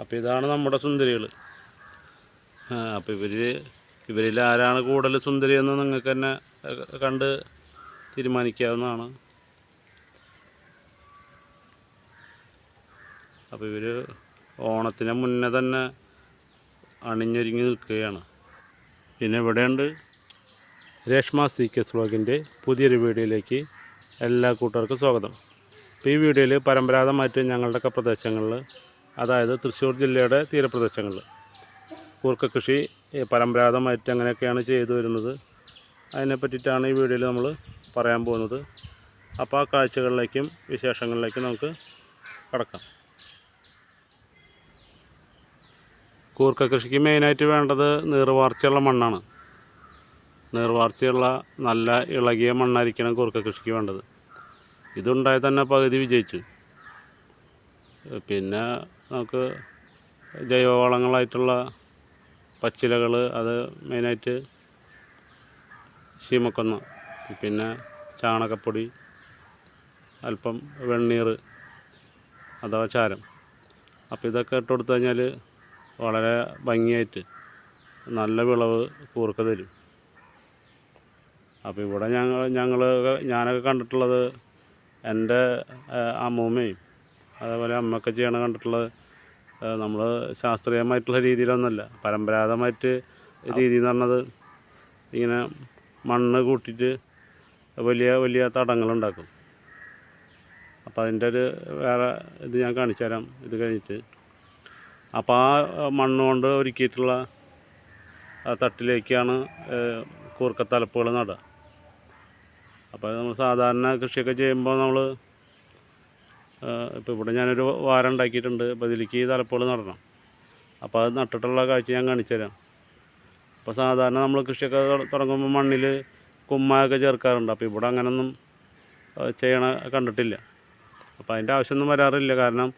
അപ്പോൾ ഇതാണ് നമ്മുടെ സുന്ദരികൾ അപ്പോൾ ഇവർ ഇവരിൽ ആരാണ് കൂടുതൽ സുന്ദരി എന്ന് നിങ്ങൾക്ക് തന്നെ കണ്ട് തീരുമാനിക്കാവുന്നതാണ്. അപ്പോൾ ഇവർ ഓണത്തിന് മുന്നേ തന്നെ അണിഞ്ഞൊരുങ്ങി നിൽക്കുകയാണ്. പിന്നെ ഇവിടെയുണ്ട് രേഷ്മ സി കെ സ്ലോഗിന്റെ പുതിയൊരു വീഡിയോയിലേക്ക് എല്ലാ കൂട്ടർക്കും സ്വാഗതം. ഇപ്പോൾ ഈ വീഡിയോയിൽ പരമ്പരാഗതമായിട്ട് ഞങ്ങളുടെയൊക്കെ പ്രദേശങ്ങളിൽ അതായത് തൃശ്ശൂർ ജില്ലയുടെ തീരപ്രദേശങ്ങളിൽ. കൂർക്ക കൃഷി പരമ്പരാഗതമായിട്ട് അങ്ങനെയൊക്കെയാണ് ചെയ്തു വരുന്നത്. അതിനെ പറ്റിയിട്ടാണ് ഈ വീഡിയോയിൽ നമ്മൾ പറയാൻ പോകുന്നത്. അപ്പോൾ ആ കാഴ്ചകളിലേക്കും വിശേഷങ്ങളിലേക്കും നമുക്ക് കടക്കാം. കൂർക്ക കൃഷിക്ക് മെയിനായിട്ട് വേണ്ടത് നീർവാർച്ചയുള്ള മണ്ണാണ്. നീർവാർച്ചയുള്ള നല്ല ഇളകിയ മണ്ണായിരിക്കണം കൂർക്ക കൃഷിക്ക് വേണ്ടത്. ഇതുണ്ടായി തന്നെ പകുതി വിജയിച്ചു. പിന്നെ നമുക്ക് ജൈവവളങ്ങളായിട്ടുള്ള പച്ചിലകൾ അത് മെയിനായിട്ട് ശീമക്കൊന്ന് പിന്നെ ചാണകപ്പൊടി അല്പം വെണ്ണീർ അഥവാ ചാരം. അപ്പോൾ ഇതൊക്കെ ഇട്ട് കൊടുത്തു കഴിഞ്ഞാൽ വളരെ ഭംഗിയായിട്ട് നല്ല വിളവ് കൂർക്ക തരും. അപ്പോൾ ഇവിടെ ഞങ്ങൾ ഞങ്ങൾ ഞാനൊക്കെ കണ്ടിട്ടുള്ളത് എന്റെ അമ്മൂമ്മയും അതേപോലെ അമ്മയൊക്കെ ചെയ്യണ കണ്ടിട്ടുള്ളത് നമ്മൾ ശാസ്ത്രീയമായിട്ടുള്ള രീതിയിലൊന്നുമല്ല പരമ്പരാഗതമായിട്ട് രീതി എന്ന് പറഞ്ഞത് ഇങ്ങനെ മണ്ണ് കൂട്ടിയിട്ട് വലിയ വലിയ തടങ്ങളുണ്ടാക്കും. അപ്പോൾ അതിന്റെ ഒരു വേറെ ഇത് ഞാൻ കാണിച്ചു തരാം. ഇത് കഴിഞ്ഞിട്ട് അപ്പോൾ ആ മണ്ണ് കൊണ്ട് ഒരുക്കിയിട്ടുള്ള തട്ടിലേക്കാണ് കൂർക്കത്തലപ്പുകൾ നടുക. അപ്പോൾ നമ്മൾ സാധാരണ കൃഷിയൊക്കെ ചെയ്യുമ്പോൾ നമ്മൾ ഇപ്പോൾ ഇവിടെ ഞാനൊരു വാരം ഉണ്ടാക്കിയിട്ടുണ്ട്. അപ്പോൾ ഇതിലേക്ക് ഈ തലപ്പുകൾ നടണം. അപ്പോൾ അത് നട്ടിട്ടുള്ള കാഴ്ച ഞാൻ കാണിച്ചു തരാം അപ്പോൾ സാധാരണ നമ്മൾ കൃഷിയൊക്കെ തുടങ്ങുമ്പോൾ മണ്ണിൽ കുമ്മായൊക്കെ ചേർക്കാറുണ്ട്. അപ്പോൾ ഇവിടെ അങ്ങനൊന്നും ചെയ്യണ കണ്ടിട്ടില്ല. അപ്പോൾ അതിന്റെ ആവശ്യമൊന്നും വരാറില്ല. കാരണം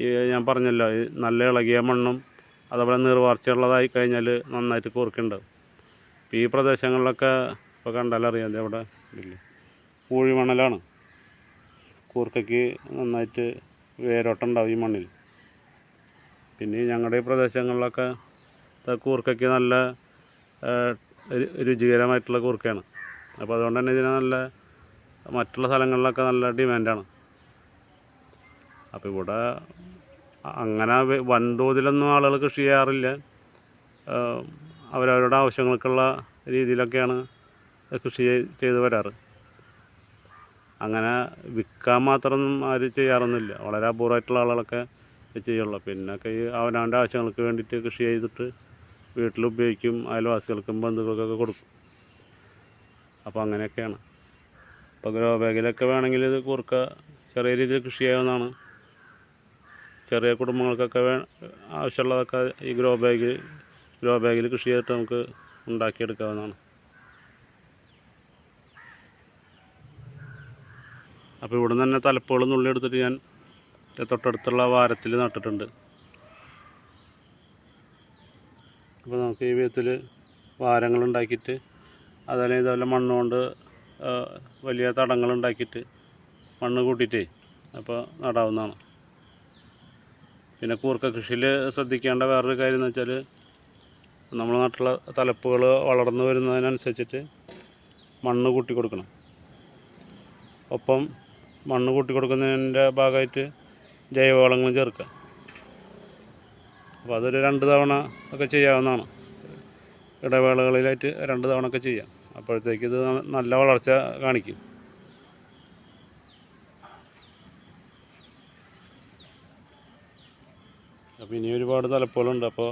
ഈ ഞാൻ പറഞ്ഞല്ലോ നല്ല ഇളകിയ മണ്ണും അതേപോലെ നീർവാർച്ചയുള്ളതായി കഴിഞ്ഞാൽ നന്നായിട്ട് കുറുക്കുണ്ടാവും ഇപ്പോൾ ഈ പ്രദേശങ്ങളിലൊക്കെ ഇപ്പോൾ കണ്ടാലറിയാം ദേ ഇല്ല ഇല്ലേ? പൂഴിമണലാണ് കൂർക്കയ്ക്ക് നന്നായിട്ട് വേരോട്ടുണ്ടാവും ഈ മണ്ണിൽ. പിന്നെ ഞങ്ങളുടെ ഈ പ്രദേശങ്ങളിലൊക്കെ കൂർക്കയ്ക്ക് നല്ല രുചികരമായിട്ടുള്ള കൂർക്കയാണ്. അപ്പോൾ അതുകൊണ്ട് തന്നെ ഇതിന് നല്ല മറ്റുള്ള സ്ഥലങ്ങളിലൊക്കെ നല്ല ഡിമാൻഡാണ്. അപ്പോൾ ഇവിടെ അങ്ങനെ വൻതോതിലൊന്നും ആളുകൾ കൃഷി ചെയ്യാറില്ല. അവരവരുടെ ആവശ്യങ്ങൾക്കുള്ള രീതിയിലൊക്കെയാണ് കൃഷി ചെയ്- ചെയ്ത് വരാറ്. അങ്ങനെ വിൽക്കാൻ മാത്രമൊന്നും ആരും ചെയ്യാറൊന്നുമില്ല. വളരെ അപൂർവമായിട്ടുള്ള ആളുകളൊക്കെ ചെയ്യുള്ളൂ. പിന്നൊക്കെ ഈ അവനവന്റെ ആവശ്യങ്ങൾക്ക് വേണ്ടിയിട്ട് കൃഷി ചെയ്തിട്ട് വീട്ടിൽ ഉപയോഗിക്കും അയൽവാസികൾക്കും ബന്ധുക്കൾക്കൊക്കെ കൊടുക്കും. അപ്പോൾ അങ്ങനെയൊക്കെയാണ്. അപ്പോൾ ഗ്രോ ബാഗിലൊക്കെ വേണമെങ്കിൽ ഇത് കുറുക്ക ചെറിയ രീതിയിൽ കൃഷി ചെയ്യാവുന്നതാണ്. ചെറിയ കുടുംബങ്ങൾക്കൊക്കെ വേ ആവശ്യമുള്ളതൊക്കെ ഈ ഗ്രോ ബാഗ് ഗ്രോ ബാഗിൽ കൃഷി ചെയ്തിട്ട് നമുക്ക് ഉണ്ടാക്കിയെടുക്കാവുന്നതാണ്. അപ്പോൾ ഇവിടെ നിന്ന് തന്നെ തലപ്പുകൾ നുള്ളി എടുത്തിട്ട് ഞാൻ തൊട്ടടുത്തുള്ള വാരത്തിൽ നട്ടിട്ടുണ്ട്. അപ്പോൾ നമുക്ക് ഈ വിധത്തിൽ വാരങ്ങൾ ഉണ്ടാക്കിയിട്ട് അതല്ലെങ്കിൽ ഇതുപോലെ മണ്ണ് കൊണ്ട് വലിയ തടങ്ങൾ ഉണ്ടാക്കിയിട്ട് മണ്ണ് കൂട്ടിയിട്ടേ അപ്പോൾ നടാവുന്നതാണ്. പിന്നെ കൂർക്ക കൃഷിയിൽ ശ്രദ്ധിക്കേണ്ട വേറൊരു കാര്യം എന്ന് വെച്ചാൽ നമ്മൾ നാട്ടിലെ തലപ്പുകൾ വളർന്നു വരുന്നതിനനുസരിച്ചിട്ട് മണ്ണ് കൂട്ടി കൊടുക്കണം ഒപ്പം മണ്ണ് കൂട്ടി കൊടുക്കുന്നതിന്റെ ഭാഗമായിട്ട് ജൈവവളങ്ങൾ ചേർക്കുക. അപ്പോൾ അതൊരു രണ്ട് തവണ ഒക്കെ ചെയ്യാവുന്നതാണ്. ഇടവേളകളിലായിട്ട് രണ്ട് തവണ ഒക്കെ ചെയ്യാം. അപ്പോഴത്തേക്ക് ഇത് നല്ല വളർച്ച കാണിക്കും. അപ്പോൾ ഇനി ഒരുപാട് തലപ്പുകളുണ്ട്. അപ്പോൾ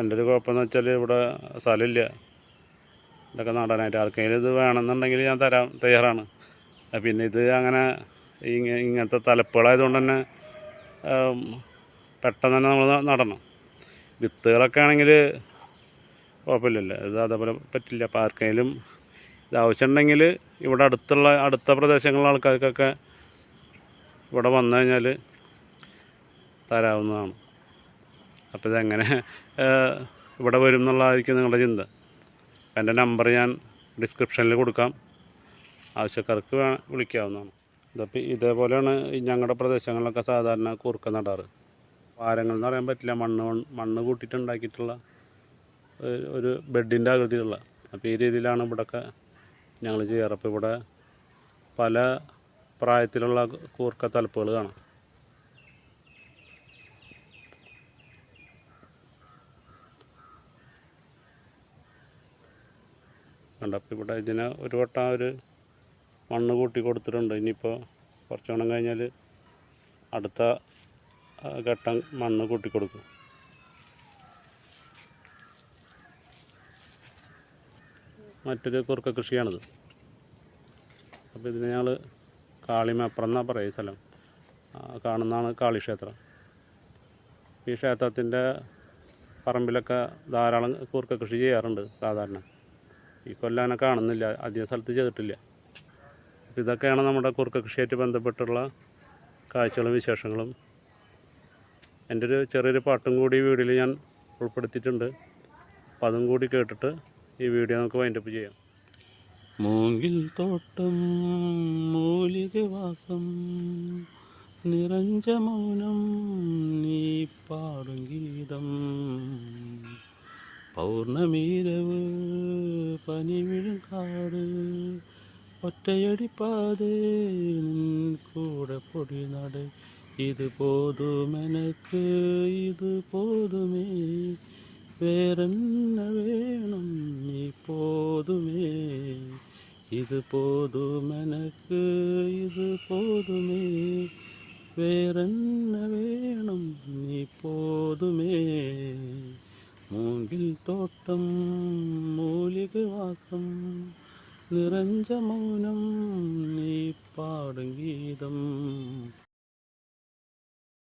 എന്റെ ഒരു കുഴപ്പമെന്ന് വെച്ചാൽ ഇവിടെ സ്ഥലമില്ല. ഇതൊക്കെ നടാനായിട്ട് ആർക്കെങ്കിലും ഇത് വേണമെന്നുണ്ടെങ്കിൽ ഞാൻ തരാം. തയ്യാറാണ്. പിന്നെ ഇത് അങ്ങനെ ഇങ്ങ ഇങ്ങനത്തെ തലപ്പുകളായതുകൊണ്ട് തന്നെ പെട്ടെന്ന് തന്നെ നമ്മൾ നടണം. വിത്തുകളൊക്കെ ആണെങ്കിൽ കുഴപ്പമില്ലല്ലോ. ഇത് അതേപോലെ പറ്റില്ല. അപ്പോൾ ആർക്കെങ്കിലും ഇത് ആവശ്യമുണ്ടെങ്കിൽ ഇവിടെ അടുത്തുള്ള അടുത്ത പ്രദേശങ്ങളിലെ ആൾക്കാർക്കൊക്കെ ഇവിടെ വന്നു കഴിഞ്ഞാൽ തരാവുന്നതാണ്. അപ്പോൾ ഇതെങ്ങനെ ഇവിടെ വരും എന്നുള്ളതായിരിക്കും നിങ്ങളുടെ ചിന്ത. എന്റെ നമ്പർ ഞാൻ ഡിസ്ക്രിപ്ഷനിൽ കൊടുക്കാം. ആവശ്യക്കാർക്ക് വേ വിളിക്കാവുന്നതാണ്. ഇതപ്പോൾ ഇതേപോലെയാണ് ഞങ്ങളുടെ പ്രദേശങ്ങളിലൊക്കെ സാധാരണ കൂർക്ക നടാറ്. വാരങ്ങൾ എന്ന് പറയാൻ പറ്റില്ല മണ്ണ് മണ്ണ് കൂട്ടിയിട്ട് ഉണ്ടാക്കിയിട്ടുള്ള ഒരു- ഒരു ബെഡിന്റെ ആകൃതിയുള്ള അപ്പോൾ ഈ രീതിയിലാണ് ഇവിടെയൊക്കെ ഞങ്ങൾ ചെയ്യാറ്. അപ്പോൾ ഇവിടെ പല പ്രായത്തിലുള്ള കൂർക്ക തലപ്പുകൾ കാണാം. കണ്ടപ്പോൾ ഇവിടെ ഇതിന് ഒരു വട്ടം ഒരു മണ്ണ് കൂട്ടി കൊടുത്തിട്ടുണ്ട്. ഇനിയിപ്പോൾ കുറച്ച് ഗുണം കഴിഞ്ഞാൽ അടുത്ത ഘട്ടം മണ്ണ് കൂട്ടി കൊടുക്കും. മറ്റൊരു കുറുക്ക കൃഷിയാണിത്. അപ്പോൾ ഇതിന് ഞങ്ങൾ കാളിമപ്പുറം എന്നാണ് പറയുക ഈ സ്ഥലം. കാണുന്നതാണ് കാളിക്ഷേത്രം. ഈ ക്ഷേത്രത്തിന്റെ പറമ്പിലൊക്കെ ധാരാളം കൂർക്ക കൃഷി ചെയ്യാറുണ്ട് സാധാരണ. ഈ കൊല്ലം അങ്ങനെ കാണുന്നില്ല. അധികം സ്ഥലത്ത് ചെയ്തിട്ടില്ല. ഇതൊക്കെയാണ് നമ്മുടെ കുറുക്ക കൃഷിയായിട്ട് ബന്ധപ്പെട്ടുള്ള കാഴ്ചകളും വിശേഷങ്ങളും. എന്റെ ഒരു ചെറിയൊരു പാട്ടും കൂടി ഈ വീഡിയോയിൽ ഞാൻ ഉൾപ്പെടുത്തിയിട്ടുണ്ട്. അപ്പം അതും കൂടി കേട്ടിട്ട് ഈ വീഡിയോ നമുക്ക് വൈൻഡപ്പ് ചെയ്യാം. മൂങ്ങിൽ തോട്ടം മൂലികവാസം നിറഞ്ച മൗനം നീ പാടും ഗീതം. പൗർണമീരവ് പനിവിഴും കാട് ഒറ്റയടിപ്പാതെ നിൻ കൂടെ പൊടി നട ഇത് പോതുമെനക്ക് ഇത് പോതുമേ വേറെന്ന വേണം നീ പോതുമേ ഇത് പോതുമെനക്ക് ഇത് പോതുമേ വേറെന്ന വേണം നീ പോതുമേ മൂങ്കിൽ തോട്ടം മൂലികവാസം നിറഞ്ച മൗനം നീ പാടും ഗീതം.